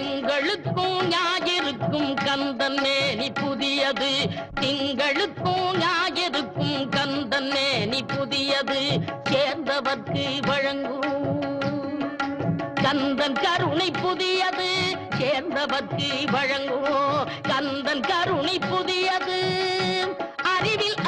திங்களுக்கும் ஞாயிறுக்கும் கந்தன் மேனி புதியது. திங்களுக்கும் ஞாயிறுக்கும் கந்தன் மேனி புதியது. சேர்ந்தவர்க்கு வழங்கும். கந்தன் கருணை புதியது. சேர்ந்தவர்க்கு வழங்குவோம் கந்தன் கருணை புதியது. அறிவில்